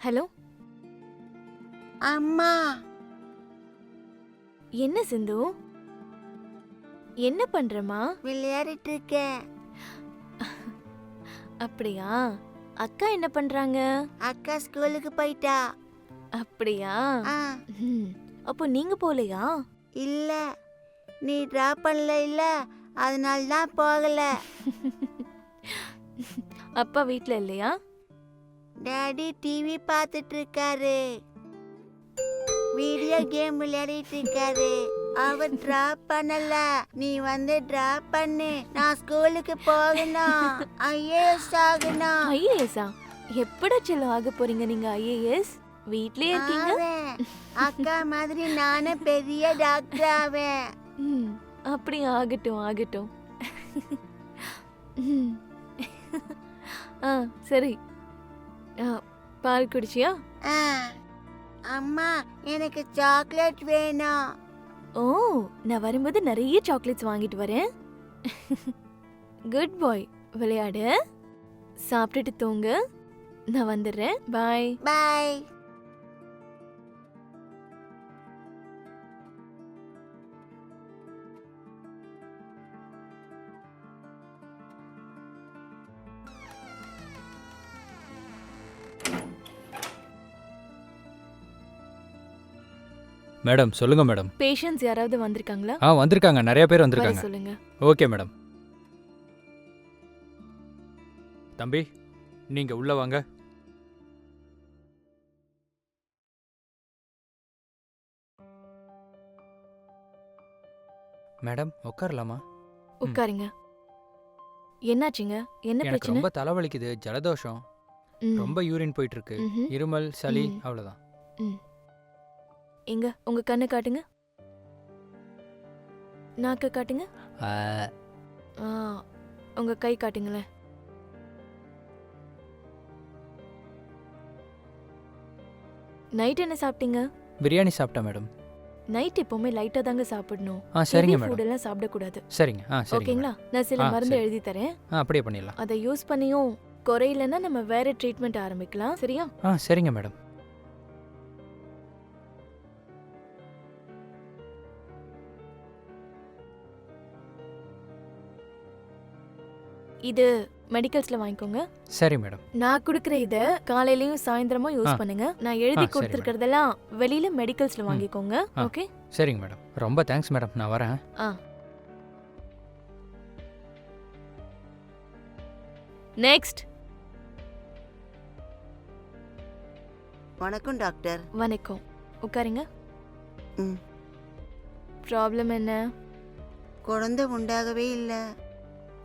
Hello? அம்மா. என்ன சிந்து? என்ன பண்றமா விளையாடிட்டு இருக்கேன் அப்படியா? அக்கா என்ன பண்றாங்க? அக்கா ஸ்கூலுக்கு போயிட்டா. அப்படியா? ஆ. ம், அப்போ நீங்க போலையா? இல்ல. நீ டிராப் பண்ணல இல்ல. அதனால தான் போகல. அப்பா வீட்ல இல்லையா? டாடி டிவி பார்த்துட்டு இருக்காரு வீடியோ கேம் விளையாடிட்டு இருக்காரு அவர் டிராப் பண்ணல. நீ வந்து டிராப் பண்ணு. நான் ஸ்கூலுக்கு போகணும். ஐஏஎஸ் ஆகணும். ஐஏஎஸ்ஆ எப்படா செல்லம் ஆக போறீங்க நீங்க ஐஏஎஸ் வீட்லயே இருக்கீங்க. அக்கா மாதிரி நானும் பெரிய டாக்டர் ஆவேன் ம், அப்படி ஆகட்டும் ஆகட்டும். ம். ஆ சரி. பால் குடிச்சியா? ஆ, அம்மா எனக்கு சாக்லேட் வேணும். ஓ நான் வரும்போது நிறைய சாக்லேட்ஸ் வாங்கிட்டு வரேன். குட் பாய் விளையாடு. சாப்பிட்டுட்டு தூங்கு. நான் வந்துடுறேன். பாய். பாய். மேடம் சொல்லுங்க மேடம். பேஷண்ட்ஸ் யாராவது வந்திருக்காங்களா? ஆ வந்திருக்காங்க. நிறைய பேர் வந்திருக்காங்க. சொல்லுங்க. Okay madam. தம்பி நீங்க உள்ள வாங்க. மேடம் உட்காரலாமா? உட்காருங்க. என்னாச்சுங்க? என்ன எனக்கு பிரச்சனை? ரொம்ப தலைவலிக்குது ஜலதோஷம். ம், ரொம்ப யூரின் போயிட்டு இருக்கு. ம்ஹும். இருமல் சளி ம். அவ்வளவுதான். எங்க? உங்க கண்ணை காட்டுங்க. நாக்க காட்டுங்க. ஆ, உங்க கை காட்டுங்களேன். நைட் என்ன சாப்பிட்டீங்க? பிரியாணி சாப்பிட்டேன் மேடம். நைட் எப்பவுமே லைட்டா தாங்க சாப்பிடணும். ஆ சரிங்க ஃபுட் மேடம். எல்லாம் சாப்பிடக்கூடாது. சரிங்க. ஆ சரிங்க ஓகேங்களா? நான் சில ஆ, மருந்து சரி. எழுதி தரேன். ஆ அப்படியே பண்ணிடலாம். அதை யூஸ் பண்ணியும் குறையலன்னா நம்ம வேற ட்ரீட்மெண்ட் ஆரம்பிக்கலாம். சரியா? ஆ சரிங்க மேடம். இது மெடிக்கல்ஸ்ல வாங்கிக்கோங்க. சரி மேடம். நான் கொடுக்குற இத காலையிலயும் சாயந்தரமும் ஆ. யூஸ் பண்ணுங்க. நான் எழுதி ஆ, சரி, கொடுத்துருக்கறதெல்லாம் வெளியில மெடிக்கல்ஸ்ல. வாங்கிக்கோங்க ஆ. ஓகே சரிங்க மேடம். ரொம்ப தேங்க்ஸ் மேடம். நான் வரேன். நெக்ஸ்ட் வணக்கம் டாக்டர். வணக்கம். உட்காருங்க. ம். ப்ராப்ளம் என்ன? குழந்தை உண்டாகவே இல்ல.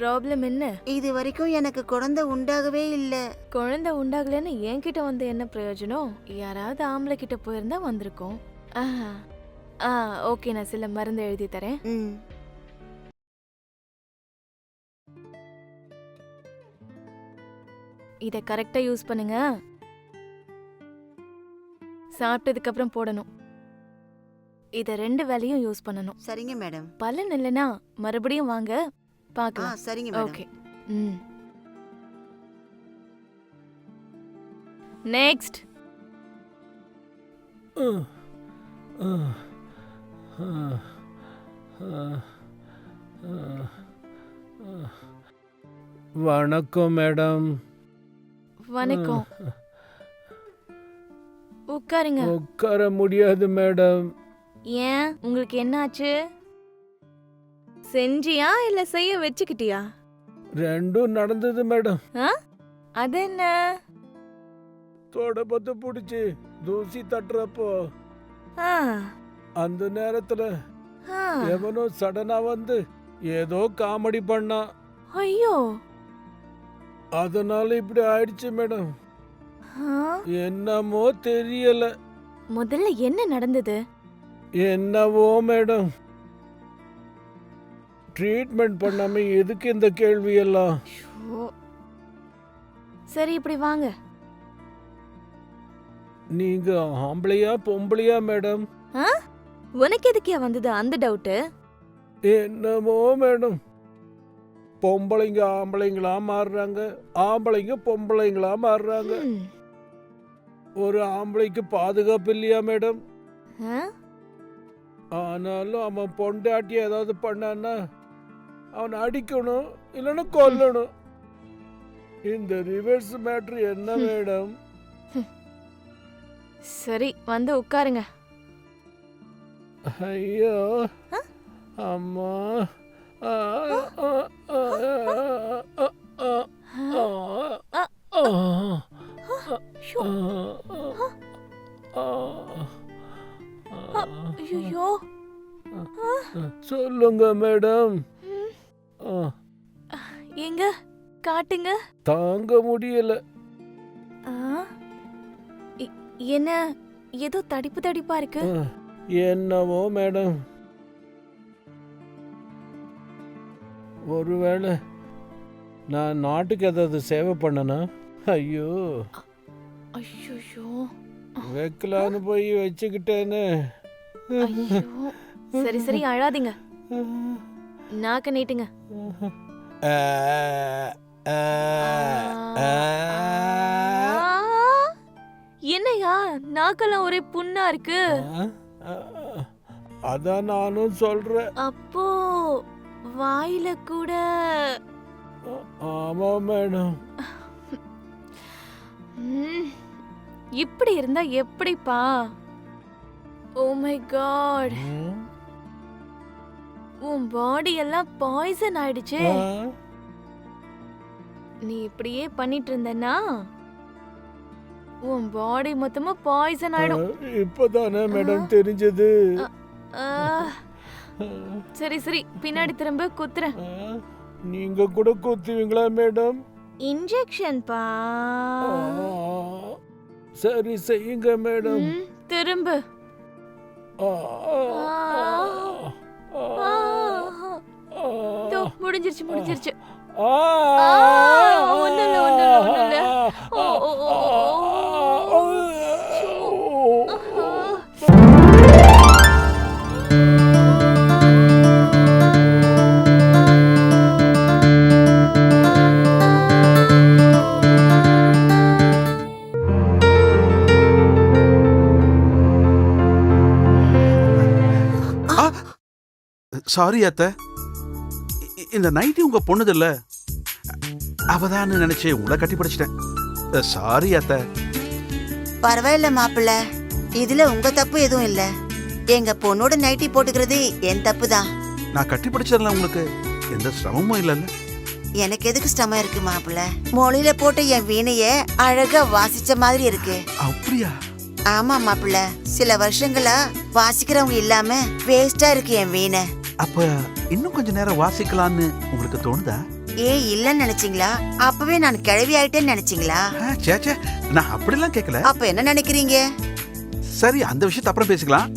ப்ராப்ளம் என்ன? இது வரைக்கும் எனக்கு குழந்தை உண்டாகவே இல்ல. குழந்தை உண்டாகலன்னு என்கிட்ட வந்து என்ன பிரயோஜனம்? யாராவது ஆம்பளை கிட்ட போயிருந்தா வந்திருக்கோம். ஆஹா. ஆ ஓகே நான் சில மருந்து எழுதி தரேன். ம். இத கரெக்டா யூஸ் பண்ணுங்க. சாப்பிட்டதுக்கு அப்புறம் போடணும். இத ரெண்டு வேலையும் யூஸ் பண்ணணும். சரிங்க மேடம் பலன் இல்லைன்னா மறுபடியும் வாங்க. பார்க்கலாம் சரிங்க மேடம். ஓகே. ம். நெக்ஸ்ட் வணக்கம் மேடம். வணக்கம். உட்காருங்க. உட்கார முடியாது மேடம். ஏன்? உங்களுக்கு என்னாச்சு? செஞ்சியா இல்ல செய்ய வச்சுக்கிட்டியா? ரெண்டும் நடந்தது மேடம். அது என்ன தொட பத்து பிடிச்சி தூசி தட்டுறப்போ ஆ, அந்த நேரத்துல. எவனோ சடனா வந்து ஏதோ காமெடி பண்ணான் ஐயோ. அதனால இப்படி ஆயிடுச்சு மேடம். என்னமோ தெரியல. முதல்ல என்ன நடந்தது? என்னவோ மேடம். ட்ரீட்மெண்ட் பண்ணாம எதுக்கு இந்த கேள்வி எல்லாம் ஷோ. சரி இப்படி வாங்க. நீங்க ஆம்பளையா பொம்பளையா மேடம்? உனக்கு எதுக்கியா வந்தது அந்த டவுட்டு? என்னமோ மேடம். பொம்பளைங்க ஆம்பளைங்களா மாறுறாங்க. ஆம்பளைங்க பொம்பளைங்களா மாறுறாங்க. ஒரு ஆம்பளைக்கு பாதுகாப்பு இல்லையா மேடம்? ஆ? ஆனாலும் அவன் பொண்டாட்டி ஏதாவது பண்ணான்னா அவனை அடிக்கணும் இல்லைன்னா கொல்லணும் இந்த ரிவர்ஸ் மேட்ரு என்ன மேடம் சரி வந்து உட்காருங்க ஐயோ அம்மா சொல்லுங்க மேடம் எங்க? காட்டுங்க. தாங்க முடியல. ஆ? இ- என்ன ஏதோ தடிப்பு தடிப்பா இருக்கு? என்னவோ மேடம். ஒருவேளை நான் நாட்டுக்கு ஏதாவது சேவை பண்ணனா? ஐயோ. ஐயோ வைக்கலான்னு போய் வச்சுக்கிட்டேன்னு ஐயோ. சரி சரி அழாதீங்க. நாக்க நீட்டுங்க! என்னையா? நாக்கெல்லாம் ஒரே புண்ணா இருக்கு. அதான் நானும் சொல்றேன். அப்போ வாயில கூட. ஆமா மேடம். இப்படி இருந்தா எப்படிப்பா? Oh my. காட். உன் பாடி எல்லாம் பாய்சன் ஆயிடுச்சே. நீ இப்படியே பண்ணிட்டு இருந்தனா உன் பாடி மொத்தமா பாய்சன் ஆயிடும். இப்பதானே மேடம் தெரிஞ்சது. சரி சரி. பின்னாடி திரும்ப குத்துறேன். நீங்க கூட குத்துவீங்களா மேடம் இன்ஜெக்ஷன் பா. சரி செய்யுங்க மேடம் திரும்ப. ஆ, முடிஞ்சிருச்சு முடிஞ்சிருச்சு. ஒண்ணு சாரி அத்தை. இந்த நைட்டி உங்க பொண்ணுது இல்ல அவதான் நினைச்சேன் உங்களை கட்டி படிச்சிட்டேன். சாரி அத்த. பரவாயில்ல மாப்பிள்ள. இதுல உங்க தப்பு எதுவும் இல்ல. எங்க பொண்ணோட நைட்டி போட்டுக்கிறது என் தப்பு தான் நான் கட்டி படிச்சதுல உங்களுக்கு. எந்த சிரமமும் இல்லைல்ல. எனக்கு எதுக்கு ஸ்டமம் இருக்கு மாப்பிள்ள? மொழியில போட்ட என் வீணைய அழகா வாசிச்ச மாதிரி இருக்கு. அப்படியா? ஆமா மாப்பிள்ள. சில வருஷங்களா வாசிக்கிறவங்க இல்லாம வேஸ்டா இருக்கு என் வீணை. அப்ப இன்னும் கொஞ்ச நேரம் வாசிக்கலாம்னு உங்களுக்கு தோணுதா? ஏன் இல்லன்னு நினைச்சீங்களா? அப்பவே நான் கிழவி ஆயிட்டேன்னு நினைச்சீங்களா? ஆ, சே சே நான் அப்படிலாம் கேட்கல அப்ப என்ன நினைக்கிறீங்க? சரி அந்த விஷயத்தை அப்புறம் பேசிக்கலாம்.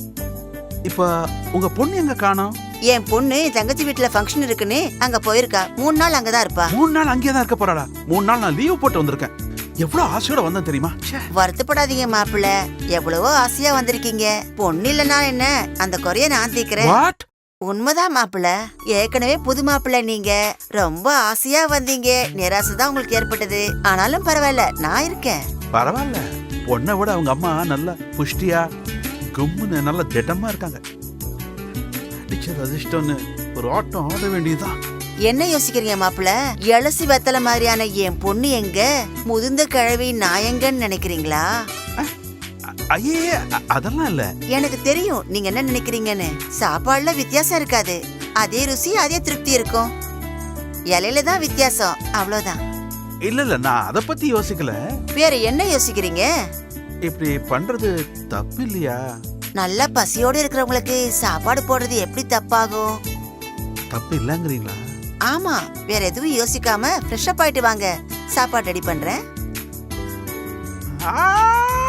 இப்ப உங்க பொண்ணு எங்க காணோம்? என் பொண்ணு தங்கச்சி வீட்டுல ஃபங்க்ஷன் இருக்குன்னு அங்க போயிருக்கா. மூணு நாள் அங்கதான் இருப்பா. மூணு நாள் அங்கேயே தான் இருக்க போறாளா? மூணு நாள் நான் லீவ் போட்டு வந்திருக்கேன். எவ்வளவு ஆசையோட வந்தேன் தெரியுமா? ச்சே. வருத்தப்படாதீங்க மாப்பிள்ள. எவ்வளவோ ஆசையா வந்திருக்கீங்க. பொண்ணு இல்லனா என்ன? அந்த குறைய நான் தீக்கிறேன் வாட் உண்மைதான் மாப்பிள்ள. ஏற்கனவே புது மாப்பிள்ள நீங்க. ரொம்ப ஆசையா வந்தீங்க. நிராசை தான் உங்களுக்கு ஏற்பட்டது. ஆனாலும் பரவாயில்ல நான் இருக்கேன். பரவாயில்ல. பொண்ணை விட அவங்க அம்மா நல்ல புஷ்டியா கும்முன்னு நல்ல திடமா இருக்காங்க. அடிச்சது அதிர்ஷ்டம்னு ஒரு ஆட்டம் ஆட வேண்டியதுதான். என்ன யோசிக்கிறீங்க மாப்பிள்ள? இளசி வெத்தல மாதிரியான என் பொண்ணு எங்க? முதிர்ந்த கிழவி நான் எங்கன்னு நினைக்கிறீங்களா? ஐயே அதெல்லாம் இல்ல. எனக்கு தெரியும் நீங்க என்ன நினைக்கிறீங்கன்னு. சாப்பாடுல வித்தியாசம் இருக்காது. அதே ருசி அதே திருப்தி இருக்கும். இலையில தான் வித்தியாசம். அவ்வளவுதான். இல்ல இல்ல நான் அத பத்தி யோசிக்கல. வேற என்ன யோசிக்கிறீங்க? இப்படி பண்றது தப்பு இல்லையா? நல்லா பசியோட இருக்கிறவங்களுக்கு சாப்பாடு போடுறது எப்படி தப்பாகும்? தப்பு இல்லங்கிறீங்களா? ஆமா வேற எதுவும் யோசிக்காம ஃப்ரெஷ் அப் ஆயிட்டு வாங்க. சாப்பாடு ரெடி பண்றேன்.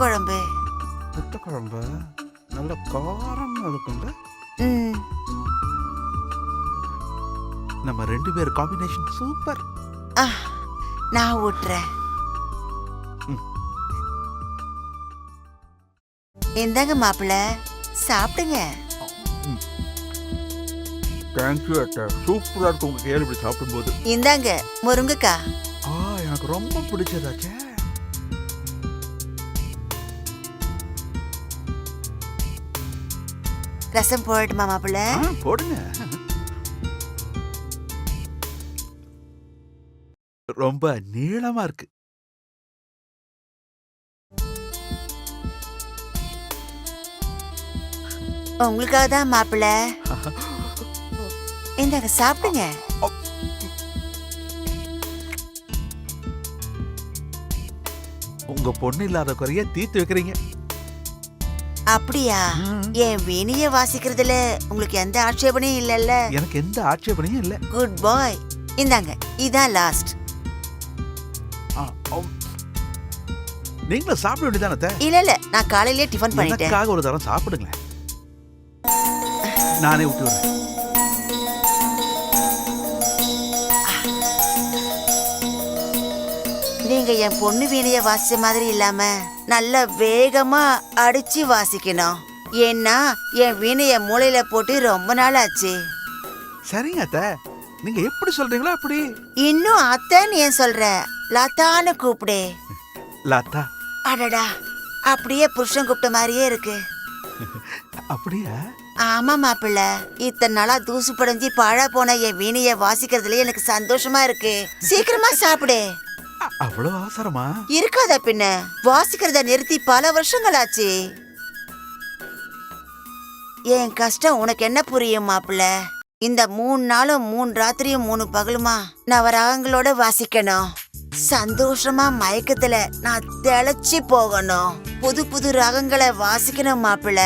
குழம்பு முத்த குழம்பு நல்ல காரம் இருக்கும்ல? நம்ம ரெண்டு பேர் காம்பினேஷன் சூப்பர் நான் ஊட்டுறேன். இந்தாங்க மாப்பிள்ள சாப்பிடுங்க. தேங்க்யூ அட்டா சூப்பரா இருக்கு உங்க கையால் இப்படி சாப்பிடும்போது. இந்தாங்க முருங்கைக்காய் ஆ எனக்கு ரொம்ப பிடிச்சதாச்சே ரசம் போடட்டுமா மாப்பிள்ள? ஆ, போடுங்க. ரொம்ப நீளமா இருக்கு. உங்களுக்காக தான் மாப்பிள்ள. இந்தாங்க சாப்பிடுங்க. உங்க பொண்ணு இல்லாத குறைய தீர்த்து வைக்கிறீங்க. அப்படியா? என் வீணிய வாசிக்கிறதுல உங்களுக்கு எந்த ஆட்சேபனையும் இல்லைல்ல. எனக்கு எந்த ஆட்சேபனையும் இல்ல. குட் பாய் இந்தாங்க இதான் லாஸ்ட். நீங்களும் சாப்பிட வேண்டியதானே? இல்ல இல்ல நான் காலையிலேயே டிஃபன் பண்ணிட்டேன். ஒரு தரம் சாப்பிடுங்களேன். நானே விட்டு வரேன் நீங்க என் பொண்ணு வீணைய வாசிச்ச மாதிரி இல்லாம நல்ல வேகமா அடிச்சு வாசிக்கணும். ஏன்னா என் வீணைய மூளையில போட்டு ரொம்ப நாள் ஆச்சு சரிங்க அத்தை. நீங்க எப்படி சொல்றீங்களோ அப்படி. இன்னும் அத்தைன்னு ஏன் சொல்ற? லதான்னு கூப்பிடு. லதா. அடடா அப்படியே புருஷன் கூப்பிட்ட மாதிரியே இருக்கு. அப்படியா? ஆமா மாப்பிள்ள இத்தனை நாளா தூசு படைஞ்சு பாழா போன என் வீணைய வாசிக்கிறதுல எனக்கு சந்தோஷமா இருக்கு. சீக்கிரமா சாப்பிடு. அவ்வளவு அவசரமா? இருக்காதா பின்ன? வாசிக்கிறத நிறுத்தி பல வருஷங்கள் ஆச்சு என் கஷ்டம் உனக்கு என்ன புரியும் மாப்பிள்ள? இந்த மூணு நாளும் மூணு ராத்திரியும் மூணு பகலுமா நவராகங்களோட வாசிக்கணும். சந்தோஷமா மயக்கத்துல நான் தெளைச்சு போகணும். புது புது ராகங்களை வாசிக்கணும் மாப்பிள்ள.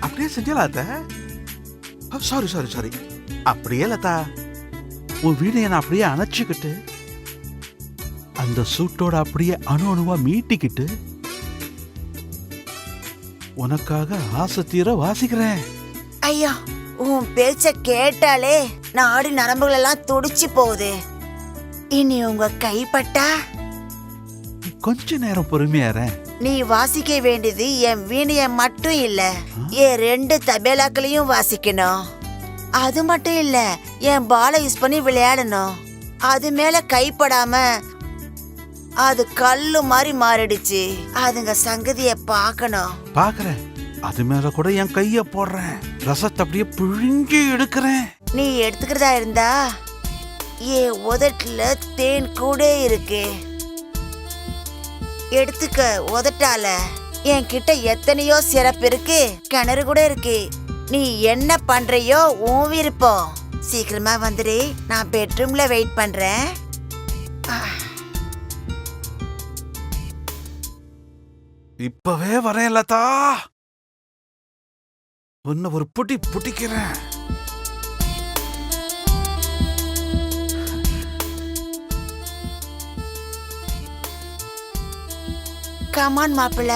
அப்படியே செஞ்சலா அத்தை? சாரி சாரி சாரி அப்படியே லதா. உன் வீடு என்ன அப்படியே அணைச்சிக்கிட்டு அந்த சூட்டோட அப்படியே அணு அணுவா மீட்டிக்கிட்டு உனக்காக ஆசை தீர வாசிக்கிறேன். ஐயோ உன் பேச்ச கேட்டாலே நாடி நரம்புகள் எல்லாம் துடிச்சு போகுது. இனி உங்க கைப்பட்டா? கொஞ்ச நேரம் பொறுமையாரேன் நீ வாசிக்க வேண்டியது என் வீணைய மட்டும் இல்ல என் ரெண்டு தபேலாக்களையும் வாசிக்கணும். அது மட்டும் இல்ல என் பாலை யூஸ் பண்ணி விளையாடணும். அது மேல கைப்படாம அது கல்லு மாதிரி மாறிடுச்சு. அதுங்க சங்கதிய பார்க்கணும் பாக்குறேன். அது மேல கூட என் கைய போடுறேன். ரசத்தை அப்படியே பிழிஞ்சு எடுக்கிறேன். நீ எடுத்துக்கிறதா இருந்தா என் உதட்டுல தேன் கூட இருக்கு. எடுத்துக்க உதட்டால. என் கிட்ட எத்தனையோ சிறப்பு இருக்கு. கிணறு கூட இருக்கு. நீ என்ன பண்றையோ உன் விருப்பம். சீக்கிரமா வந்துடு நான் பெட்ரூம்ல வெயிட் பண்றேன். இப்பவே வரேன் லதா. உன்னை ஒரு புட்டி புட்டிக்கிறேன். கமான் மாப்பிள்ள.